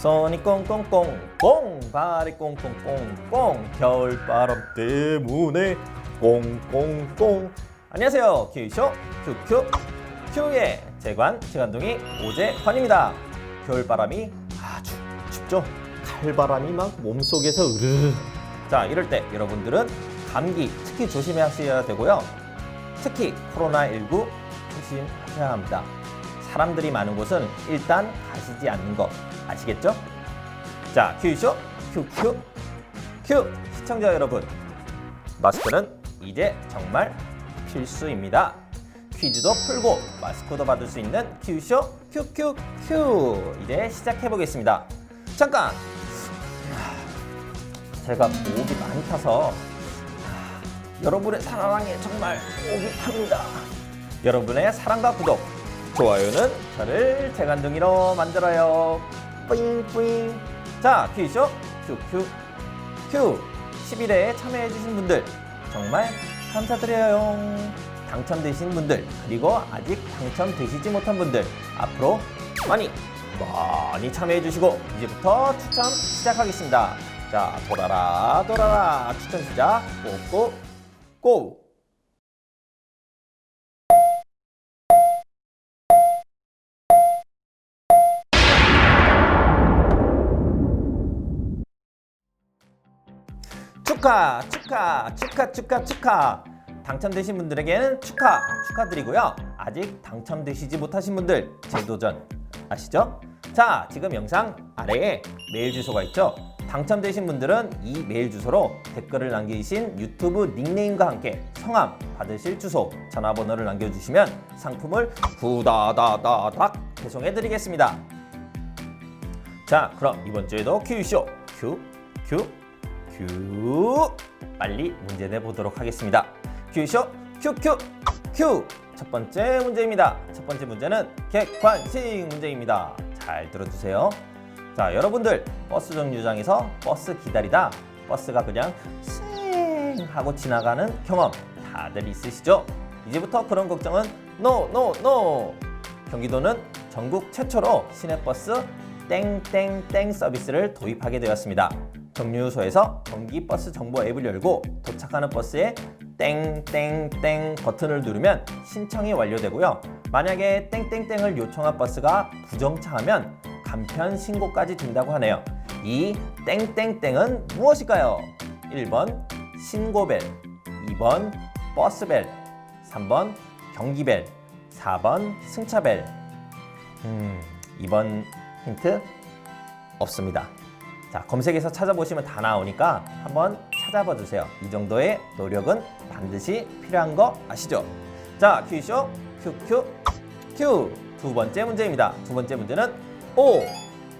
손이 꽁꽁꽁 꽁 발이 꽁꽁꽁 꽁 겨울바람 때문에 꽁꽁꽁. 안녕하세요. 큐쇼 큐큐 큐의 재관 재관동이 오재환입니다. 겨울바람이 아주 춥죠? 칼바람이 막 몸속에서 으르르. 자 이럴 때 여러분들은 감기 특히 조심하셔야 되고요. 특히 코로나19 조심하셔야 합니다. 사람들이 많은 곳은 일단 가시지 않는 거 아시겠죠? 자, 큐쇼 큐큐 큐 시청자 여러분 마스크는 이제 정말 필수입니다. 퀴즈도 풀고 마스크도 받을 수 있는 큐쇼 큐큐큐 이제 시작해 보겠습니다. 잠깐 제가 목이 많이 타서 여러분의 사랑에 정말 목이 탑니다. 여러분의 사랑과 구독, 좋아요는 저를 재간둥이로 만들어요. 뿌잉뿌잉. 자, 퀴쇼 큐큐 큐 11회에 참여해주신 분들 정말 감사드려요. 당첨되신 분들 그리고 아직 당첨되시지 못한 분들 앞으로 많이 많이 참여해주시고 이제부터 추첨 시작하겠습니다. 자, 돌아라 돌아라 추첨 시작 고고 고! 축하, 축하, 축하, 축하, 축하. 당첨되신 분들에게는 축하, 축하드리고요. 아직 당첨되시지 못하신 분들 재도전 아시죠? 자, 지금 영상 아래에 메일 주소가 있죠? 당첨되신 분들은 이 메일 주소로 댓글을 남기신 유튜브 닉네임과 함께 성함 받으실 주소, 전화번호를 남겨주시면 상품을 후다다다닥 배송해드리겠습니다. 자, 그럼 이번 주에도 큐쇼 큐, 큐, 큐 빨리 문제 내보도록 하겠습니다. 큐쇼 큐큐 큐. 첫 번째 문제입니다. 첫 번째 문제는 객관식 문제입니다. 잘 들어주세요. 자, 여러분들 버스 정류장에서 버스 기다리다 버스가 그냥 쌩 하고 지나가는 경험 다들 있으시죠? 이제부터 그런 걱정은 노, 노, 노. 경기도는 전국 최초로 시내버스 땡땡땡 서비스를 도입하게 되었습니다. 정류소에서 전기버스 정보 앱을 열고 도착하는 버스에 땡땡땡 버튼을 누르면 신청이 완료되고요. 만약에 땡땡땡을 요청한 버스가 부정차하면 간편 신고까지 된다고 하네요. 이 땡땡땡은 무엇일까요? 1번 신고벨, 2번 버스벨, 3번 경기벨, 4번 승차벨. 음, 2번 힌트 없습니다. 자, 검색해서 찾아보시면 다 나오니까 한번 찾아봐 주세요. 이 정도의 노력은 반드시 필요한 거 아시죠? 자, 큐쇼 큐큐 큐. 두 번째 문제입니다. 두 번째 문제는 O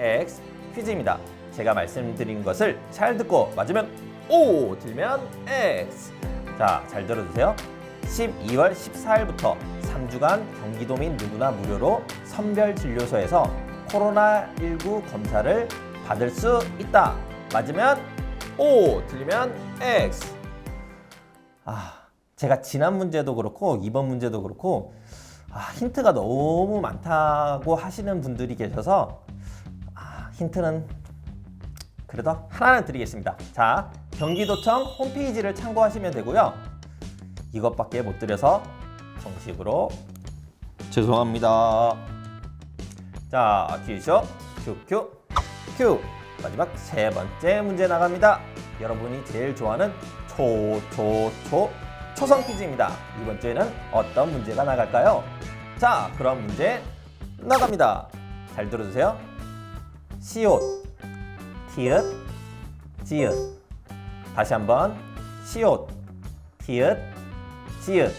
X 퀴즈입니다. 제가 말씀드린 것을 잘 듣고 맞으면 O, 들면 X. 자, 잘 들어 주세요. 12월 14일부터 3주간 경기도민 누구나 무료로 선별진료소에서 코로나19 검사를 받을 수 있다. 맞으면 O, 틀리면 X. 아, 제가 지난 문제도 그렇고 이번 문제도 그렇고 아, 힌트가 너무 많다고 하시는 분들이 계셔서 아, 힌트는 그래도 하나는 드리겠습니다. 자, 경기도청 홈페이지를 참고하시면 되고요. 이것밖에 못 드려서 정식으로 죄송합니다. 자, 퀴쇼 큐큐 큐 마지막 세 번째 문제 나갑니다. 여러분이 제일 좋아하는 초, 초, 초 초성 퀴즈입니다. 이번 주에는 어떤 문제가 나갈까요? 자, 그럼 문제 나갑니다. 잘 들어주세요. 시옷, 티읕, 지읒. 다시 한번 시옷, 티읕, 지읒.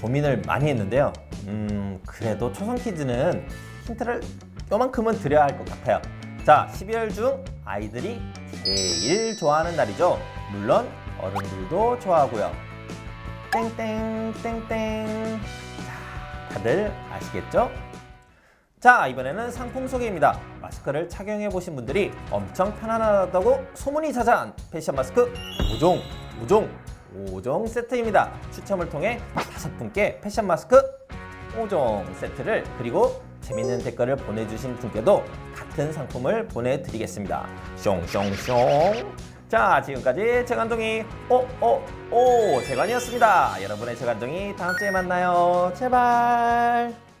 고민을 많이 했는데요. 음, 그래도 초성 퀴즈는 힌트를 요만큼은 드려야 할 것 같아요. 자, 12월 중 아이들이 제일 좋아하는 날이죠. 물론 어른들도 좋아하고요. 땡땡 땡땡. 자, 다들 아시겠죠? 자, 이번에는 상품 소개입니다. 마스크를 착용해 보신 분들이 엄청 편안하다고 소문이 자자한 패션 마스크 5종, 5종, 5종 세트입니다. 추첨을 통해 다섯 분께 패션 마스크 5종 세트를 그리고 재밌는 댓글을 보내주신 분께도 같은 상품을 보내드리겠습니다. 숑숑숑. 자, 지금까지 재관동이 오오오 재관이었습니다. 여러분의 재관동이 다음 주에 만나요. 제발.